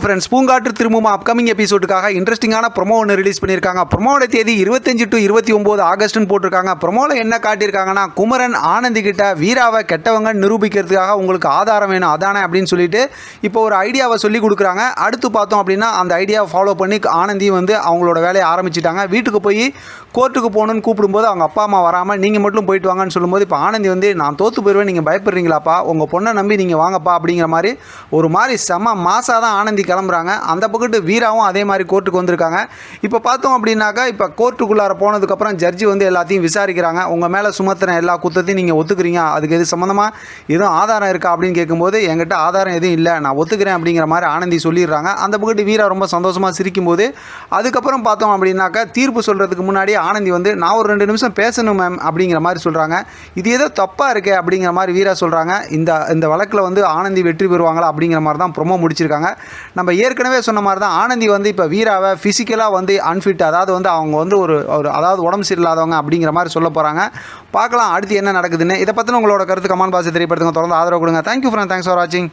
Friends பூங்காற்று திரும்பும் upcoming எபிசோடுக்காக இன்ட்ரெஸ்டிங்கான promo ஒன்று ரிலீஸ் பண்ணியிருக்காங்க. ப்ரொமோட தேதி இருபத்தஞ்சு டு இருபத்தி ஒம்பது ஆகஸ்ட்னு போட்டிருக்காங்க. ப்ரொமோவில் என்ன காட்டியிருக்காங்கன்னா குமரன் ஆனந்தி கிட்ட வீராவை கெட்டவங்க நிரூபிக்கிறதுக்காக உங்களுக்கு ஆதாரம் வேணும். அதானே அப்படின்னு சொல்லிட்டு இப்போ ஒரு ஐடியாவை சொல்லி கொடுக்குறாங்க. அடுத்து பார்த்தோம் அப்படின்னா அந்த ஐடியாவை ஃபாலோ பண்ணி ஆனந்தி வந்து அவங்களோட வேலையை ஆரம்பிச்சிட்டாங்க. வீட்டுக்கு போய் கோர்ட்டுக்கு போகணுன்னு கூப்பிடும்போது அவங்க அப்பா அம்மா வராமல் நீங்கள் மட்டும் போயிட்டு வாங்கன்னு சொல்லும்போது இப்போ ஆனந்தி வந்து நான் தோற்று போயிடுவேன் நீங்கள் பயப்படுறீங்களாப்பா? உங்கள் பொண்ணை நம்பி நீங்கள் வாங்கப்பா. அப்படிங்கிற மாதிரி ஒரு மாதிரி செம மாசாக தான் ஆனந்தி கிளம்புறாங்க. அந்த பக்கத்து வீராவும் அதே மாதிரி கோர்ட்டுக்கு வந்திருக்காங்க. இப்போ பார்த்தோம் அப்படின்னாக்கா இப்போ கோர்ட்டுக்குள்ளார போனதுக்கப்புறம் ஜட்ஜி வந்து எல்லாத்தையும் விசாரிக்கிறாங்க. உங்கள் மேலே சுமத்துன எல்லா குத்தத்தையும் நீங்கள் ஒத்துக்கிறீங்க. அதுக்கு எது சம்மந்தமாக எதுவும் ஆதாரம் இருக்கா அப்படின்னு கேட்கும்போது என்கிட்ட ஆதாரம் எதுவும் இல்லை. நான் ஒத்துக்கிறேன் அப்படிங்கிற மாதிரி ஆனந்தி சொல்லிடுறாங்க. அந்த பக்கத்து வீரா ரொம்ப சந்தோஷமாக சிரிக்கும்போது அதுக்கப்புறம் பார்த்தோம் அப்படின்னாக்கா தீர்ப்பு சொல்கிறதுக்கு முன்னாடி ஆனந்தி வந்து நான் ஒரு ரெண்டு நிமிஷம் பேசணும் மேம் அப்படிங்கிற மாதிரி சொல்கிறாங்க இது ஏதோ தப்பாக இருக்கே அப்படிங்கிற மாதிரி வீரா சொல்கிறாங்க இந்த இந்த வழக்கில் வந்து ஆனந்தி வெற்றி பெறுவாங்களா அப்படிங்கிற மாதிரி தான் ப்ரொமோ முடிச்சிருக்காங்க. நம்ம ஏற்கனவே சொன்ன மாதிரி தான் ஆனந்தி வந்து இப்போ வீராவை ஃபிசிக்கலாக வந்து அன்ஃபிட் அதாவது வந்து அவங்க வந்து ஒரு ஒரு அதாவது உடம்பு சரியில்லாதவங்க அப்படிங்கிற மாதிரி சொல்ல போகிறாங்க பார்க்கலாம் அடுத்து என்ன நடக்குதுன்னு. இதை பற்றின உங்களோட கருத்து கமான் பாசி தெரியப்படுத்துங்க. தொடர்ந்து ஆதரவு கொடுங்க. தேங்க்யூ ஃப்ரெண்ட் தேங்க்ஸ் ஃபார் வாட்சிங்